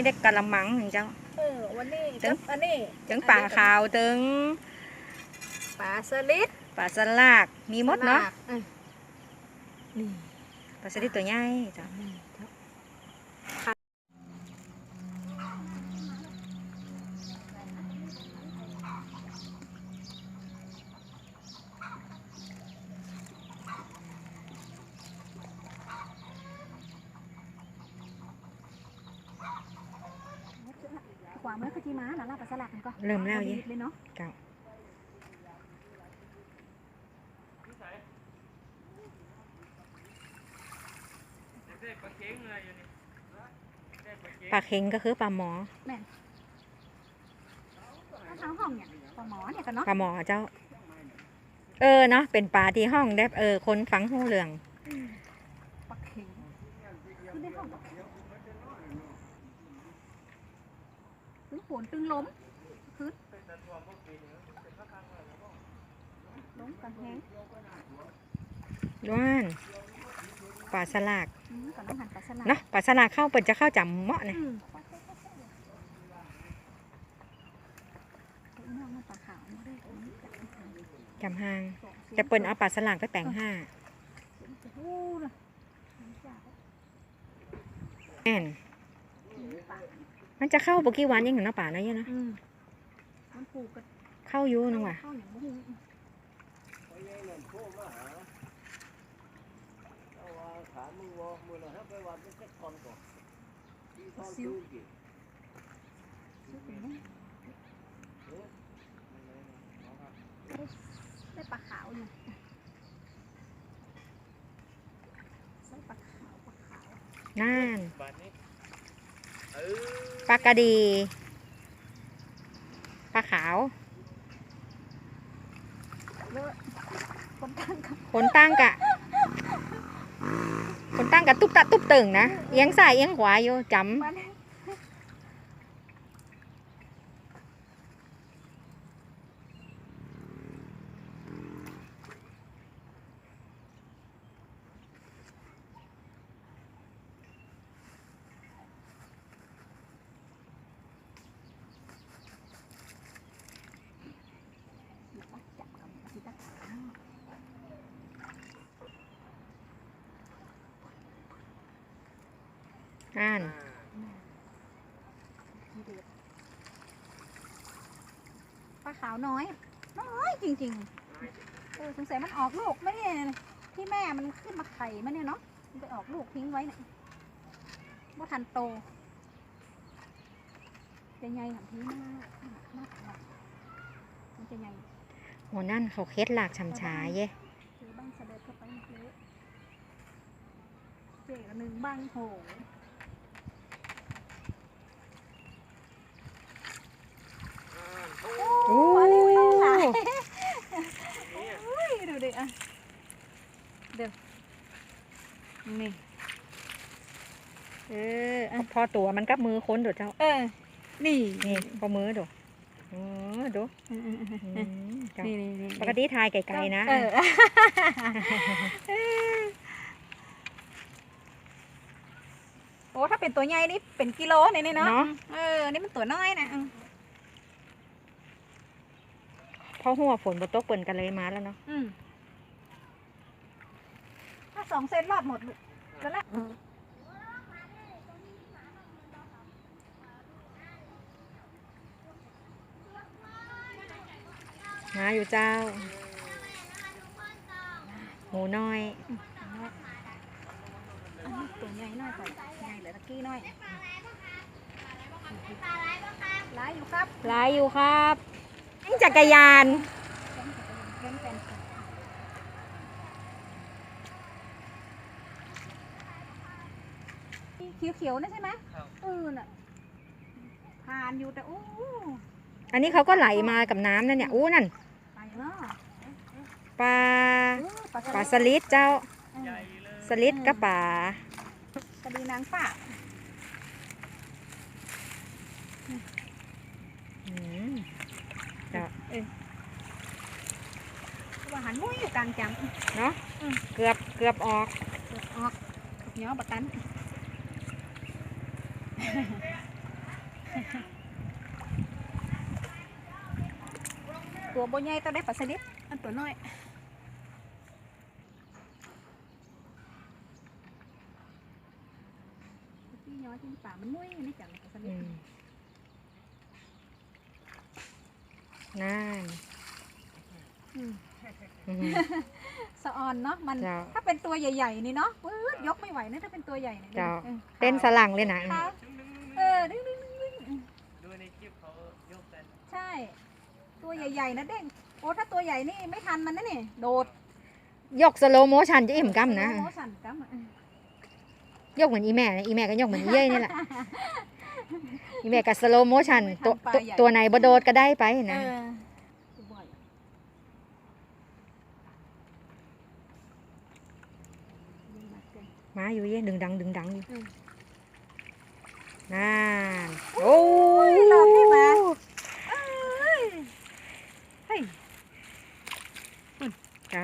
นี่ได้กะละมังหนึ่งเจ้า เออวันนี้ตึงอันนี้ถึงป่าขาวถึงป่าสลิดป่าสลากมีหมดเนาะสลกออนี่ป่าสลิดตัวใหญ่จ้ะนี่เจ้าขวามือคือจีม้าเนาะลาบปลาสลักมันก็ เริ่มแล้วดีเย่เลยเนาะเจ้าปลาเค็งก็คือปลาหมอถ้าเท้าห้องเนี่ยปลาหมอเนี่ยกันเนาะปลาหมอเจ้า เออเนาะเป็นปลาที่ห้องได้เออคนฟังหูเหลืองปลาเข็งคือได้ห้องปลาเข็งตึงโผนตึงล้ม พื้นล้มกันแห้งด้วนปลาสลากอืมก่อนน้ำหันปลาสลัดเนาะปลาสลากเข้าเปิดจะเข้าจำเหมาะเนี่ยอืมเอาน้ำมันปลาขาวมาด้วยอันนี้จับให้ทันจำห้างสองสียงจะเปิดเอาป ลาสลากไปแต่งห้าเสียงจะวู้นะน้ำจากแน่นอืมปลามันเข้าปุกี้วันยังหนึ่งเนาะป่าเนาะเยอะเนาะอืมมันผูกกันเข้าอยู่นึงว่ะเข้าอย่างบ่ฮู้ซิวซิวเป็นไงได้ได้ปลาขาวอยู่ใส่ปลาขาวปลาขาวนั่นบานี้เออ ปลากระดี ปลาขาวเลอะคนตั้งกับคนตั้งกะคนตั้งกะตุ๊บตะตุ๊บตึงนะ เอียงซ้ายเอียงขวาอยู่จมัน จับกับที่ตะขาำนั่น ปลาขาว น้อยน้อยจริงๆเออสงสัยมันออกลูกไม่เนี่ยที่แม่มันขึ้นมาไข่มันเนี่ยเนาะมันไปออกลูกทิ้งไว้เนี่ยว่าทันโตจะใหญ่หันทีมากมากมากมันจะใหญ่โหนั่นเขาเคล็ดหลากชำชาเย่เจอบ้างเสด็จเข้าไปเลยเจอหนึ่งบ้างโหง โอ้ มาเร็วๆหลายอุ้ยดูดิอะเดี๋ยว นี่เอออะพอตัวมันกับมือค้นดูเจ้า เออ นี่ นี่พอมือดูเออดูอืมอืมอืมอืมเจ้านี่นี่นี่ปกติทายไกลๆนะเออโอ้ถ้าเป็นตัวใหญ่นี่เป็นกิโลเนี่ยนี่เนาะเนาะ เออ นี่มันตัวน้อยนะอืมเพราะหัวฝนบนตกเปิ่นกันเลยมาแล้วเนาะอืมถ้า สองเซนรอดหมดลูกแล้วละมาอยู่เจ้า หมูน้อยอันนี้ตัวใหญ่น้อยกว่าใหญ่เหลือตะกี้น้อยหลายอยู่ครับหลายอยู่ครับนี่จักรยาน เล่นเป็น เขียวๆนะใช่ไหมเออน่ะผ่านอยู่แต่โอ้อันนี้เขาก็ไหลมากับน้ำนั่นเนี่ยอู้นั่นไปเนาะปลาเออปลาปลาสลิดเจ้าเออ ใหญ่เลยสลิดกับปลากระดีนางป่าอืมเจ้าว่าหันมุ้ยอยู่กลางจังเนาะเกือบเกือบออก ออกเหนียวบักกัน ตัวโบใหญ่ต้องได้ปลาสลิดอันตัวน้อยที่ย้อยที่ป่ามันมุ้ยนี่จังปลาสลิอืดมนั่นอืมอืมสะออนเนาะมันเจ้าถ้าเป็นตัวใหญ่ ๆ นี่เนาะปื๊ดยกไม่ไหวนะถ้าเป็นตัวใหญ่เนี่ยเจ้าออเต้นสลังเลยนะ ขาเออดึงดึงดึงดึง ดูในคลิปเขายกกัน ใช่ ตัวใหญ่ๆนะเด้งโอ้ถ้าตัวใหญ่นี่ไม่ทันมันนะนี่โดดยกสโลโมชันจะอิ่มกัมนะ โอ้โหสั่นกัมอะยกเหมือนอีแม่นะอีแม่ก็ยกเหมือนอีเย้ยนี่แหละ อีแม่กับสโลโมชันตัวตัวตัวไหนบโดดก็ได้ไปเอนะอตัวบ่อยยิ่งมากเกิน มาอยู่เย้ดึงดังดึงดังอยู่อืมนั่นโอ้ยหลอกให้มา เฮ้ย เจ้า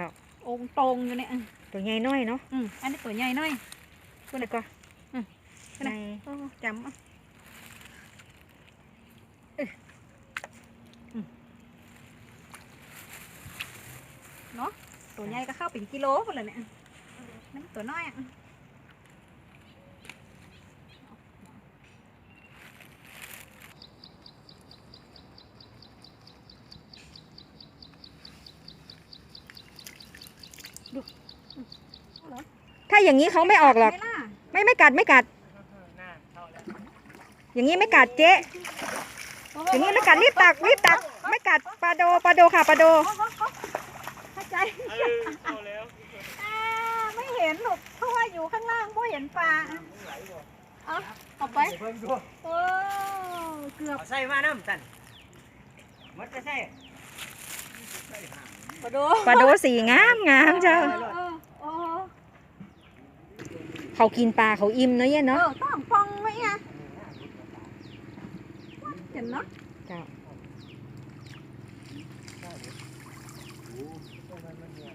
องค์ตรงอยู่เนี่ยตัวใหญ่น้อยเนาะอืมอันนี้ตัวใหญ่หน่อยตัวไหนก็อืมในโอ้จำอะเอออืมเนาะตัวใหญ่ก็เข้าเป็นกิโลหมดเลยเนี่ยนั่นตัวน้อยอะ ถ้าอย่างนี้เขาไม่ออกหรอก ไม่ล่ะไม่ไม่กัดไม่กัดหน้าเข้าแล้วอย่างนี้ไม่กัดเจ๊ อย่างนี้ไม่กัดรีบตักรีบตัก ไม่กัดปลาโดปลาโดค่ะปลาโด เข้าใจเออเข้าแล้วอ่าไม่เห็นหรอกเพราะว่าอยู่ข้างล่างไม่เห็นปลาเอาเอาไปเพิ่มดูโอ้เกือบเอาใส่มาน้ำตันมัดจะใส่ป ลาดูปลาโดสีงามงามเจ้า เออเออเขากินปลาเขาอิ่มเนอะเย้เอเนาะอต้องฟองไหมอะเห็นเนาะเจ้า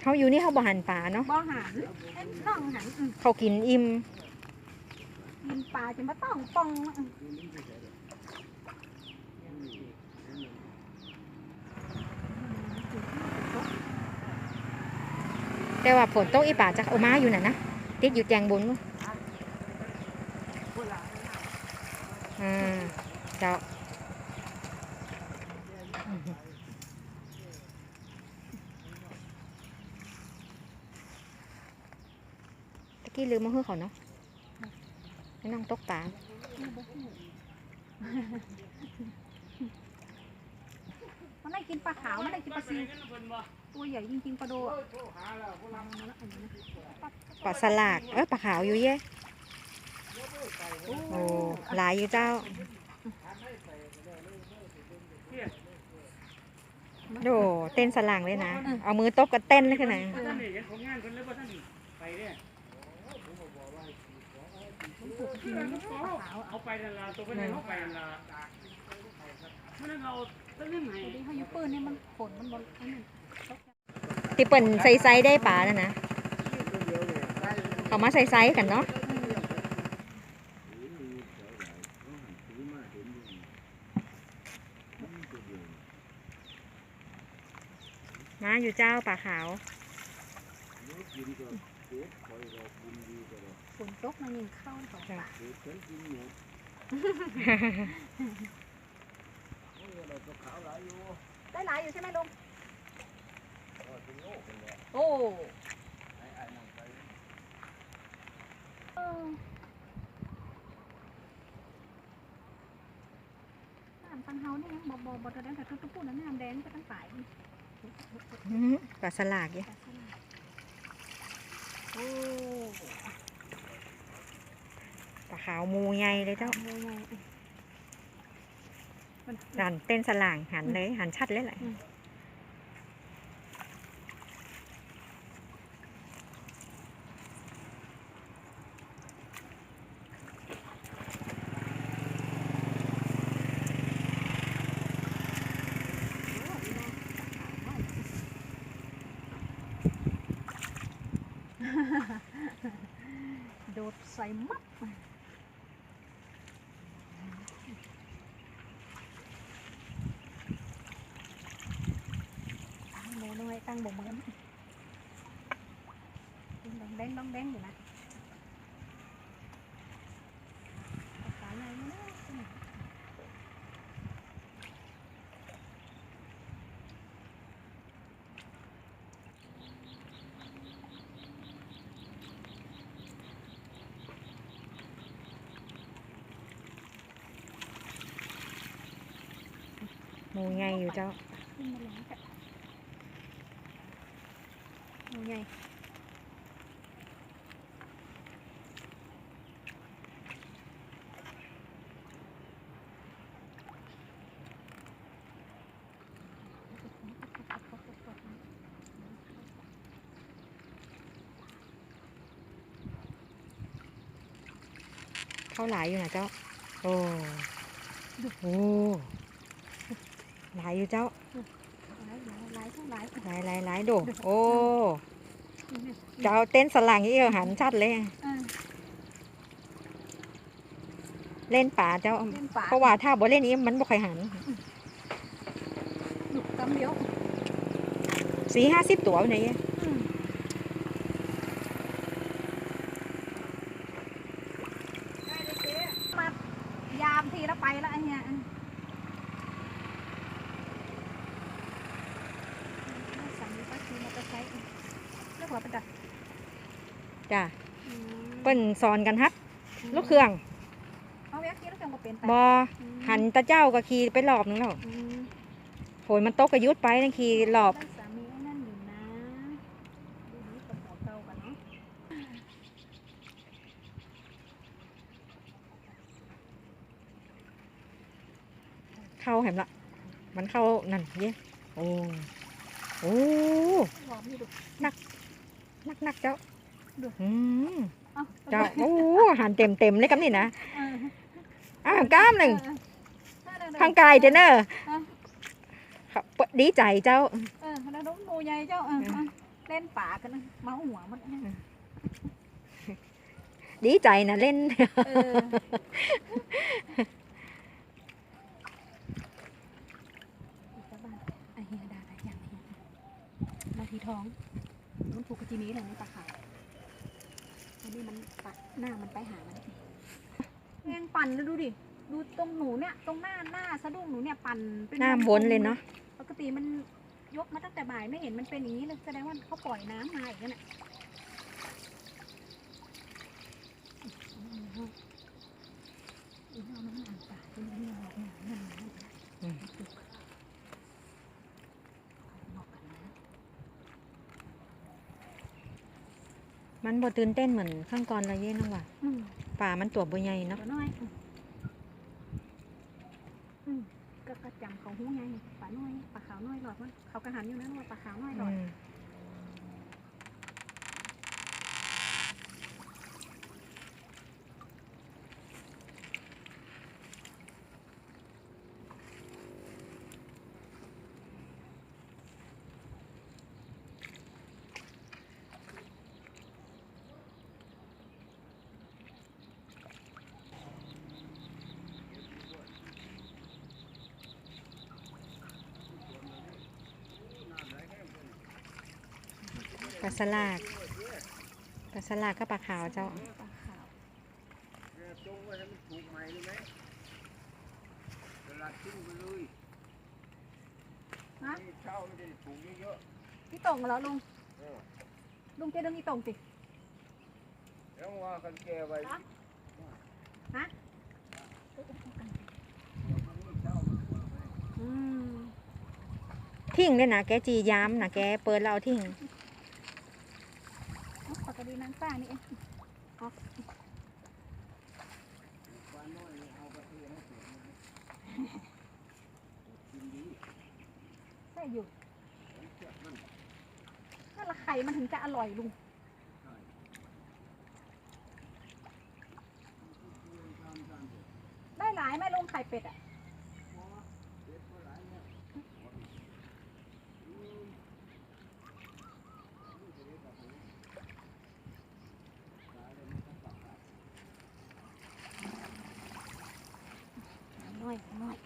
เขาอยู่นี่เขาบ่หันปลาเนาะบ่หันเอ็นน้องหันอืมเขากินอิ่ม กินปลาจะมาต้องฟองอืม แต่ว่าฝนตกอีป่าจะเอามาอยู่น่ะนะติดอยู่แจงบนนู้นอ่าเจ้าตะกี้ลืมมาเฮือเขาเนาะไม่น้องตกปลามันได้กินปลาขาวมันได้กินปลาซิว ตัวใหญ่จริงๆปลาโดอะมาแล้วอันนี้นะปลาสลาก เอ้ยปลาขาวอยู่เย่โอ้หลายอยู่เจ้า โดเต้นสลางเลยนะ เอามือตบกับเต้นเลยขนาดนั้นท่านนี่ยังของงานคนเลยว่าท่านนี่ไปเนี่ยเอาไปนันละตัวไปไหนเอาไปนันละมันนั่นเอาตั้งเรื่องไหนดีเขาอยู่ปืนเนี่ยมันขนมันบนอันนี้ ที่เปิ่นใส่ไซส์ได้ปลาแล้วนะ เขามาใส่ไซส์กันเนาะมาอยู่เจ้าปลาขาวฝนตกมันยิงเข้าสองปากได้หลายอยู่ใช่ไหมลุง โอ้เออน้ำตังเฮาเนี่ยยังบ่บ่บ่ตะแดงแต่ทุกๆพูดนะน้ำแดงก็ตั้งฝ่ายอื้อหือปลาสลากเย่โอ้ปลาขาวมูใหญ่เลยเจ้าโหมันหันเต้นสลางหันเลยหันชัดเลยแหละ โดดใส่มัด ตังค์บ่เหมือนดองแดงด องแดงอยู่นะปลาขาวใหญ่ เจ้าขึ้นมาแล้วค่ะเอาไงเข้าหลายอยู่นะเจ้าโอ้โอ้หลายอยู่เจ้าหลายหลายหลายเท่าหลายหลายหลายหลายโดโอ้เจ้าเต้นสลังอีกหันชัดเลย เออเล่นป่าเจ้า เล่นป่าเพราะว่าถ้าบ่เล่นนี้มันบ่ค่อยหันหนุกกำเดียวสี่ห้าสิบตัวไหนยอืมได้เลยเจ๊มายามทีละไปละไอ้เนี่ยสั่งมีปัสซีมอเตอร์ไซค์เรียกว่าเป็นดัด จ้ะอืมเปิ้นสอนกันฮัดลูกเครื่องเอาแวะขี่รถเครื่องมาเป็นไปบอหันตาเจ้าก็ขี่ไปรอบนึงแล้วอืมโหยมันตกกระยุดไปนั่นขี่รอบได้สามีไอ้นั่นอยู่นะดูนี้กับหัวเก่ากันเนาะเข้าแหมละ มันเข้านั่นเย้โอ้โอ้หอมนี่ดูนักนักเจ้า ดูอืมเอ้าเจ้าโอ้หันเต็มเต็มๆเลยกับนี่นะเอออ้าวกล้ามหนึ่งเออเออทางกายเจเนอร์เออครับดีใจเจ้า เออแล้วน้องงูใหญ่เจ้าเออเออเล่นป่ากันนะเมาหัวมันเนี่ยดีใจนะเล่น เอออีกแล้วบ้านไอเฮียด่าอะไรอย่างเฮียนาทีท้องมันถูกกระจีนี้เลยนี่ปลาขาวอั นนี้มันปัดหน้ามันไปหามันแมงปั่นแล้วดูดิ ดูตรงหนูเนี่ย ตรงหน้าหน้าสะดุ้งหนูเนี่ยปั่นเป็นหน้าวนเลยเนาะ ปกติมันยกมาตั้งแต่บ่ายไม่เห็นมันเป็นอย่างนี้เลยแสดงว่าเขาปล่อยน้ำมาอีกแล้วน่ะอีกแล้วมันอ่านปากเป็นเรื่องอะไรเนี่ยนั่นนั่น อืม บอกกันนะ มันบ่ตื่นเต้นเหมือนข้างก่อนละเย่น้องว่ะอืมป่ามันตัวบ่ใหญ่เนาะเดี๋ยวน้อยอืมอืมก็กระจำเขาหูไงปลาน้อยปลาขาวน้อยหลอดมันเขากระหันอยู่นั่นว่าปลาขาวน้อยหลอด อืม ปลาสลากปลาสลากก็ปลาขาวเจ้าปลาขาวจงไว้ให้มันถูกใหม่เลยไหมตลาดทิ้งไปเลยฮะนี่เช่าไม่ได้ถูกเยอะพี่ตรงเหรอลุงๆเออลุงเจะดึงพี่ตรงสิแล้วว่ากันแก่ไว้อืมทิ้งเลยนะแกจีย้ำนะแกเปิดแล้วเอาทิ้ง อยน้อย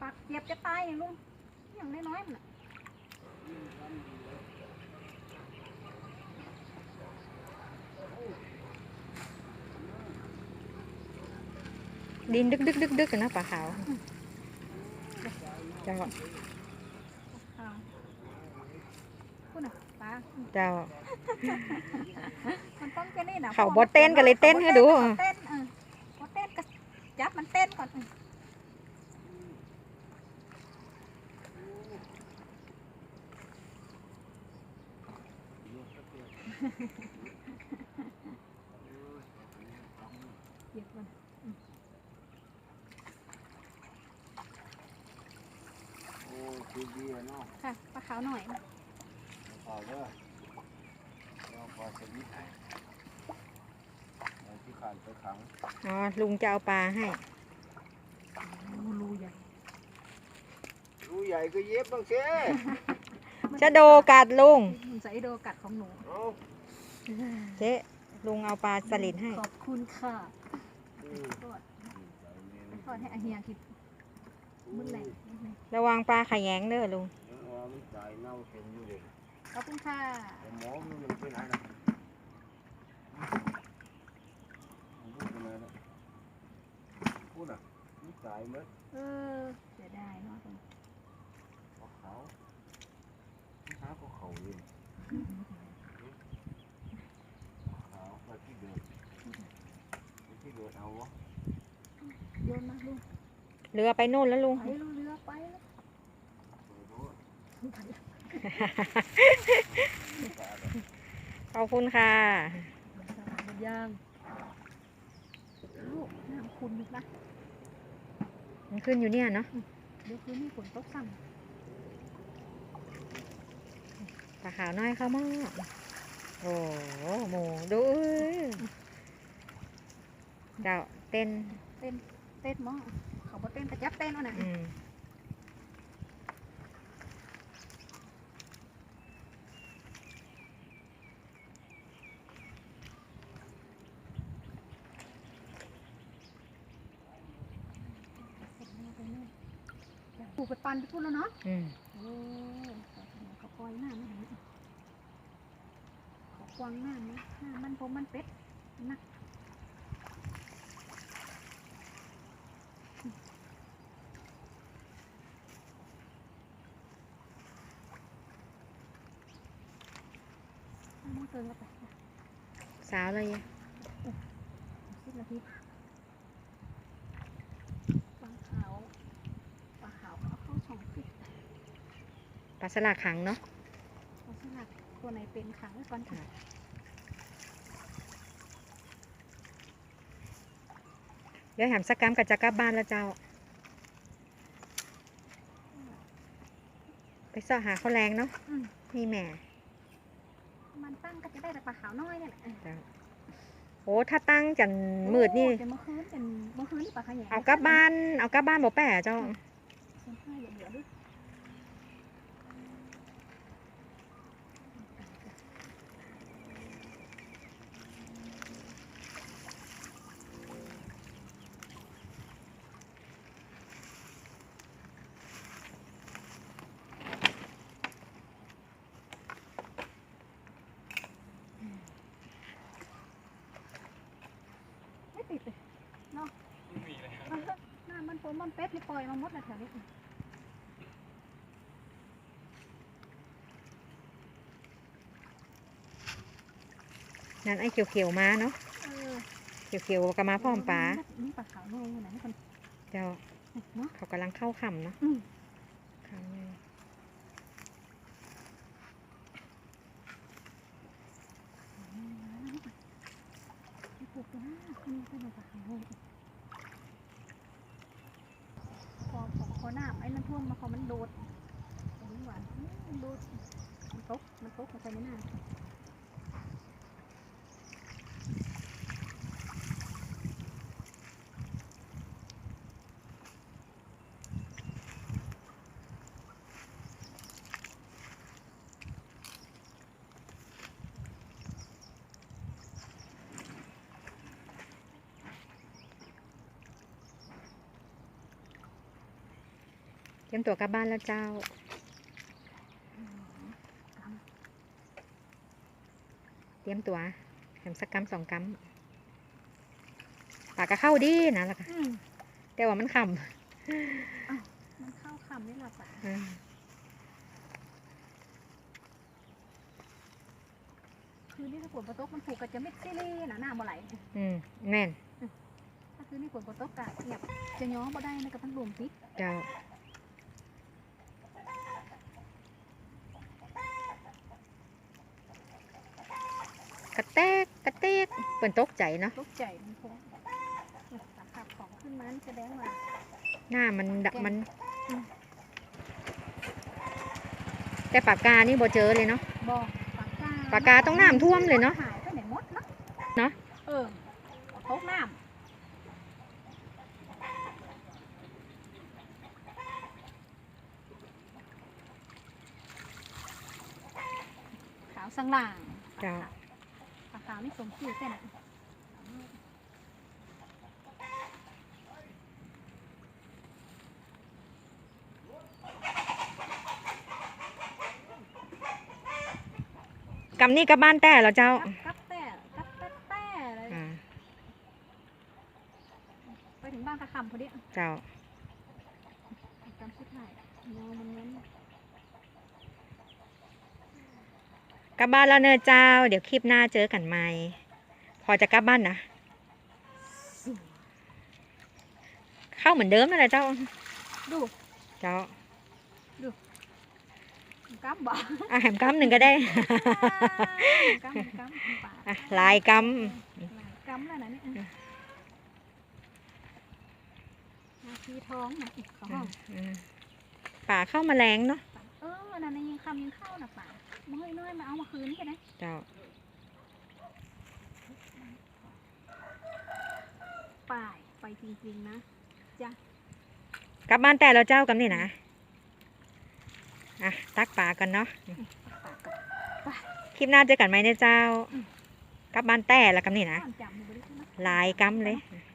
ปักเจ็บจะตายลุงอย่างน้อยๆมันดินดึกดึกดึกดึกนะปลาขาวจังหวะ เจ้า มันต้องแค่นี้นะเขาบ่เต้นก็เลยเต้นให้ดูเขาเต้นเออเขาเต้นก็จับมันเต้นก่อนเออเหยียบมันโอ้คือดีอะเนาะค่ะปลาขาวหน่อย ต่อเด้อ ที่ขาดไปขังอ๋อลุงจะเอาปลาให้รูรูใหญ่รูใหญ่ก็เย็บบ้างสิจะโดกัดลุงมันใส่โดกัดของหนูเอาเจ๊ลุงเอาปลาสลิดให้ ขอบคุณค่ะอืมทอดทอดให้อาเฮียกินมื้อแรงมื้อแรงระวังปลาขยงเด้อลุงเดี๋ยวเอามันจ่ายเน่าเข็มอยู่เลยขอบคุณค่ะแต่หมอมันมันไปไหนนะมัน พูดไปเลยนะพูดอะมันจ่ายเมื่อเออเสียดายเนาะเขาเขาที่หาเขาเขาเลยเขาไปที่เดินไปที่เดินเอาวะโยนมาลุงเรือไปโน่นแล้วลุง ไปลุงเรือไปแล้วเปิดดูขอบคุณค่ะสลามมัน ย่างลูกน้ำคุณนะมันขึ้นอยู่เนี่ยเนาะเดี๋ยวคืนนี้ฝนตกซ้ปลาขาวน้อยเข้าหม้อโอ้โหหมูดูเอ้ยเจ้าเต้นำเต้นเต้นมั้งเขาบอกเต้นกระจับเต้นวะน่ะ อืมปูไปปันไปพูดแล้วเนาะอืมโอ้เขาปล่อยหน้าไม่เห็นเขาควางหน้านะหน้ามันผมมันเป็ดนักมองเกินก็ไปสาวเลยสิบนาทีปลาขาวปลาขาวเอาเข้าช่องฟิต ปลาสลักขังเนาะเอาสลักตัวไหนเป็นขังไว้ก่อนค่ะเดี๋ยวแหมสักกรรมกับจักรบ้านแล้วเจ้า ไปเสาะหาข้าวแรงเนาะอืมนี่แหม่มันตั้งก็จะได้แต่ปลาขาวน้อยเนี่ยแหละเออเจ้าโอ้ถ้าตั้งจันมืดนี่ โอ้แต่เมื่อคืนเป็นเมื่อคืนนี่ปลาขยงเอากลับบ้าน เอากลับบ้านบ่แปะเจ้าเส้นผ้าอย่าเหลือด้วยไม่ติดเลยเนาะเออหน้ามันโปมมันเป็ดนี่ปล่อยมาหมดเลยแถวนี้ นั่นไอ้เขียวๆมาเนาะเออเขียวๆก็มาพร้อมปลานี่ปลาขาวน้อยอยู่ไหนคนเจ้าเนาะเขากำลังเข้าคำเนาะอืมคำเลยไม่ปลูกนะนี่เป็นปลาขาวน้อยพอพอพอน้ำไอ้นั่นท่วมมาพอมันโดดมันหวานอื้อมันโดดมันตกมันตกมาใส่ในน้ำ รียมตัวกลับบ้านแล้วเจ้า เตรียมตัวแถมสักกำสองกำปากก็เข้าดีนะล่ะค่ะอืมแต่ว่ามันขมันเข้าคำนี่แหละป่ะำอืมคือนี่ถ้าฝนตกมันผูกกับจะไม่ซีรีส์นะหน้าบ่ไหลอืมแม่นถ้าคือนี่ฝนตกกะเงียบจะย้อบ่ได้นะกับมันรวมพิษเจ้า กระแตกกระเตกเปิ่นตกใจเนาะตกใจมันคงสาขาของขึ้นมานี่แสดงว่าหน้ามันดะแกงมันอืมแต่ปากกานี่บ่เจอเลยเนาะบ่ปากกาปากกาต้องน้ำท่วมเลยเนอะหายไปไหนหมดเนาะเนอะเออทกน้ำขาวสังหล่างเจ้า ปากขาวนี่สมชื่อเส้นอะกำนี่กับบ้านแต่แล้วเจ้า กับกับแต่กับแต่แต่เลย อ่า ไปถึงบ้านตะคำพอดี เจ้า จำชื่อได้เงามันนั้น กลับบ้านแล้วเนอะเจ้า เดี๋ยวคลิปหน้าเจอกันใหม่ พอจะกลับบ้านนะ เข้าเหมือนเดิมนั่นแหละเจ้า ดู เจ้ากัมบ่อะแหมกำหนึ่งก็ได้กัมกัมป่าอะลายกลายกัมแล้วนะเนี่ยนาทีท้องนะอีกของห้องำอืมป่าเข้ามาแรงเนาะเออนั่นนะยังคำยังเข้า นะป่ามาเฮ้ยน้อยมาเอามาคืนกันนะเจ้าป่ายไปจริงๆนะกลับบ้านแต่แล้วเจ้ากับนี่นะอะตักป่ากันเนาะป่ากับคลิปหน้าเจอกันไหมเนี่ยเจ้า กลับบ้านแต่แล้วกับนี่นะจำอยู่บริษัทนะลายกำเลยเ